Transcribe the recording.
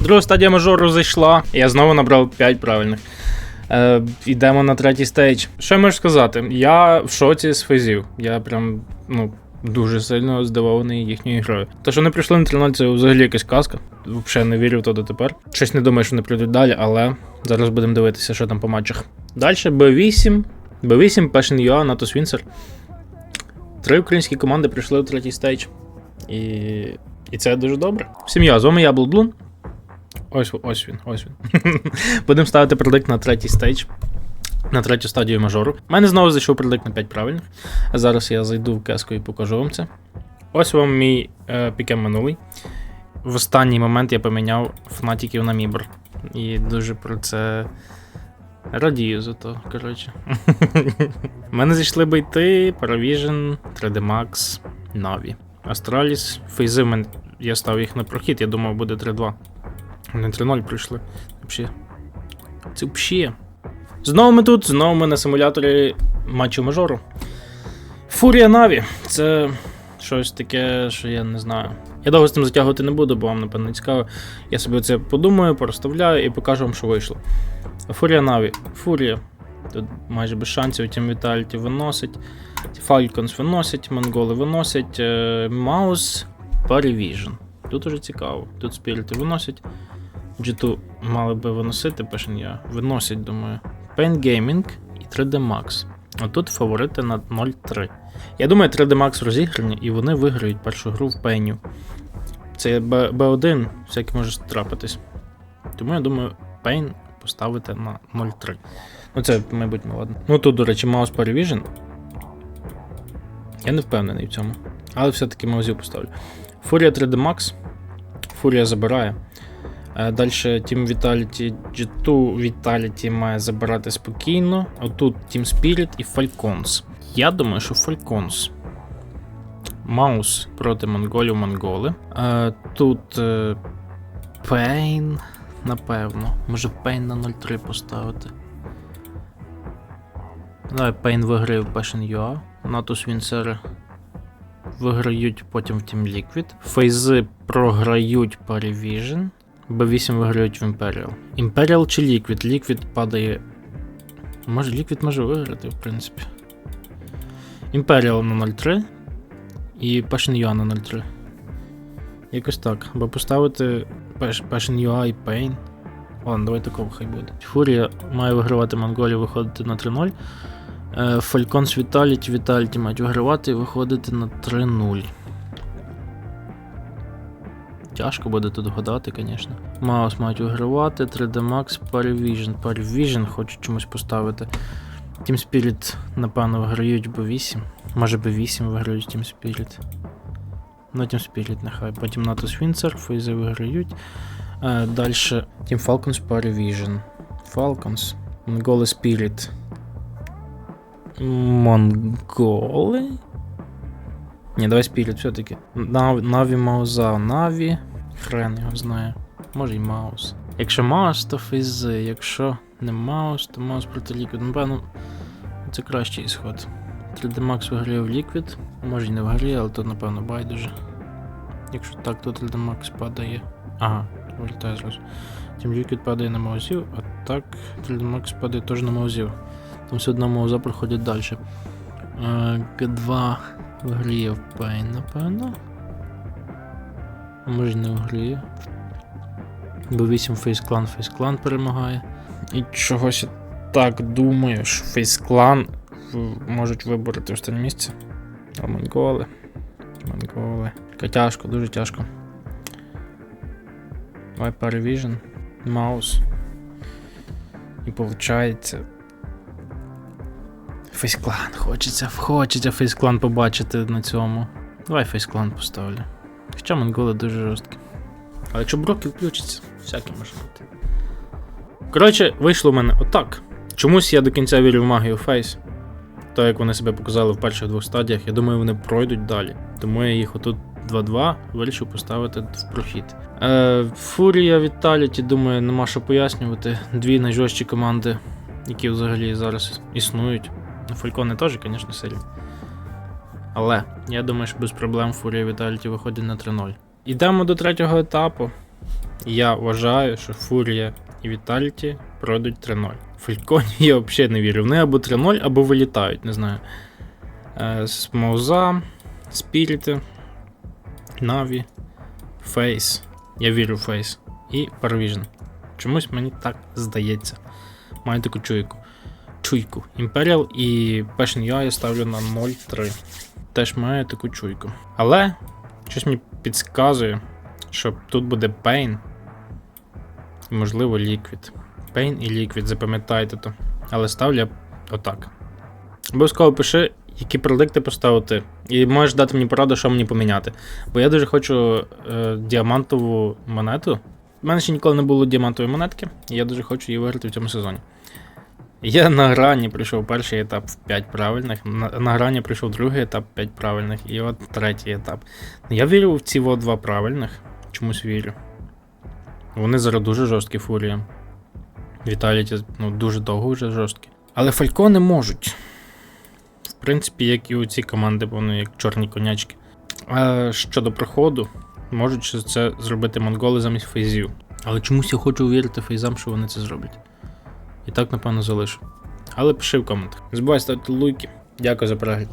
Друга стадія мажору зайшла, я знову набрав 5 правильних. Е, йдемо на третій стейдж. Що я можу сказати? Я в шоці з фейзів. Я прям, ну. Дуже сильно здивований їхньою грою. Те, що вони прийшли на 13, це взагалі якась казка. Взагалі не вірю в то дотепер. Щось не думаю, що вони прийдуть далі, але зараз будемо дивитися, що там по матчах. Далі B8. B8, Passion UA, Natus Windsor. Три українські команди прийшли у третій стейдж. І, і це дуже добре. Всім я, з вами я, Блудблун. Ось, ось він, ось він. Будемо ставити предикт на третій стейдж. На третю стадію мажору. У мене знову зайшов предикт на 5 правильних. А зараз я зайду в кеску і покажу вам це. Ось вам мій е, пікем минулий. В останній момент я поміняв фнатіків на Мібр. І дуже про це радію за то, коротше. У мене зійшли байти, Paravision, 3D Max, Na'Vi. Astralis, фейзи. Я став їх на прохід, я думав, буде 3-2. Вони 3-0 прийшли. Взагалі. Це взагалі. Знову ми тут, знову ми на симуляторі матчу мажору. Фурія Наві. Це щось таке, що я не знаю. Я довго з цим затягувати не буду, бо вам, напевно, цікаво. Я собі це подумаю, порозставляю і покажу вам, що вийшло. Фурія Наві. Фурія. Тут майже без шансів, Тім Віталіті виносить. Falcons виносять, монголи виносять. е, Маус Parivision. Тут уже цікаво. Тут спірити виносять. G2 мали би виносити, пишен я. Виносять, думаю. Pain Gaming і 3D Max. А тут фаворити на 0-3. Я думаю, 3D Max розіграні, і вони виграють першу гру в пеню. Це Б- B1, всяке може трапитись. Тому я думаю, Pain поставити на 0-3. Ну це, мабуть, ну ладно. Ну тут, до речі, Mouse Parivision. Я не впевнений в цьому. Але все-таки маузів поставлю. Фурія 3D Max. Фурія забирає. Далі Team Vitality G2 Vitality має забирати спокійно. Отут Team Spirit і Falcons. Я думаю, що Falcons. Маус проти монголів монголи. Е, Тут е, Pain, напевно. Може Pain на 0-3 поставити. Давай Pain виграє в Passion UA. Natus Windsor виграють потім в Team Liquid. Фейзи програють Parivision. B8 виграють в Imperial. Imperial чи Liquid? Liquid падає. Може, Liquid може виграти, в принципі. Imperial на 0-3 і Passion на 0-3. Якось так. Або поставити Pas- Passion UA і Pain. Ладно, давай такого хай буде. Фурія має вигравати Монголію, виходити на 3-0. Е, Falcons Vitality, Vitality мають вигравати і виходити на 3-0. Тяжко буде тут вгадати, звісно. Маус мають вигравати, 3D Max, Parivision. Parivision хочу чомусь поставити. Team Spirit, напевно, виграють B8. Може B8 виграють Team Spirit. Ну, Team Spirit нехай. Потім Natus Windsor, Фейзи виграють. Е, Далі Team Falcons, Parivision. Falcons. Mongoли Spirit. Монголи? Ні, давай Spirit все-таки. Нав- Наві Мауза, Наві. Хрен його знає. Може і Маус. Якщо Маус, то фейзи. Якщо не Маус, то Маус проти Liquid. Напевно, це кращий ісход. 3D Max виграє в Liquid. Може і не виграє, але то напевно байдуже. Якщо так, то 3D Max падає. Ага, вилітає зразу. Тим Liquid падає на маузів, а так 3D Max падає теж на маузів. Там все одно мауза проходять далі. Г2 виграє в Pain, напевно. А може не виграє. Бо 8 фейсклан, фейсклан перемагає. І чогось я так думаю, що фейсклан можуть вибороти останнє місце. А монголи. Монголи. Тяжко, дуже тяжко. Viper Vision, Маус. І виходить. Фейсклан. Хочеться, хочеться фейсклан побачити на цьому. Давай фейсклан поставлю. Хоча монголи дуже жорсткі. Але якщо броки включаться, всяке може бути. Коротше, вийшло в мене отак. Чомусь я до кінця вірю в магію Фейс. То, як вони себе показали в перших двох стадіях, я думаю, вони пройдуть далі. Тому я їх отут 2-2 вирішив поставити в прохід. Е, Фурія Віталіті, думаю, нема що пояснювати. Дві найжорстчі команди, які взагалі зараз існують. Ну, Фалькони теж, звісно, сильні. Але я думаю, що без проблем Фурія Віталіті виходить на 3-0. Йдемо до третього етапу. Я вважаю, що Фурія і Вітальті пройдуть 3-0. Фальконі я взагалі не вірю. Вони або 3-0, або вилітають, не знаю. Е, Смоуза, Спіріти, Наві, Фейс. Я вірю в Фейс. І Парвіжн. Чомусь мені так здається. Маю таку чуйку. Чуйку. Imperial і Passion я ставлю на 0-3. Теж маю таку чуйку. Але щось мені підказує, що тут буде Pain. І, можливо, Liquid. Pain і Liquid, запам'ятайте то. Але ставлю я отак. Обов'язково пиши, які продукти поставити. І можеш дати мені пораду, що мені поміняти. Бо я дуже хочу е, діамантову монету. У мене ще ніколи не було діамантової монетки, і я дуже хочу її виграти в цьому сезоні. Я на грані пройшов перший етап в 5 правильних, на, на грані пройшов другий етап 5 правильних, і от третій етап. Я вірю в ці два правильних. Чомусь вірю. Вони зараз дуже жорсткі фурія. Віталіті ну, дуже довго вже жорсткі. Але фалькони можуть. В принципі, як і у ці команди, вони як чорні конячки. А щодо проходу, можуть це зробити монголи замість фейзів. Але чомусь я хочу вірити фейзам, що вони це зроблять. І так, напевно, залишу. Але пиши в коментах. Не забувай ставити лайки. Дякую за перегляд.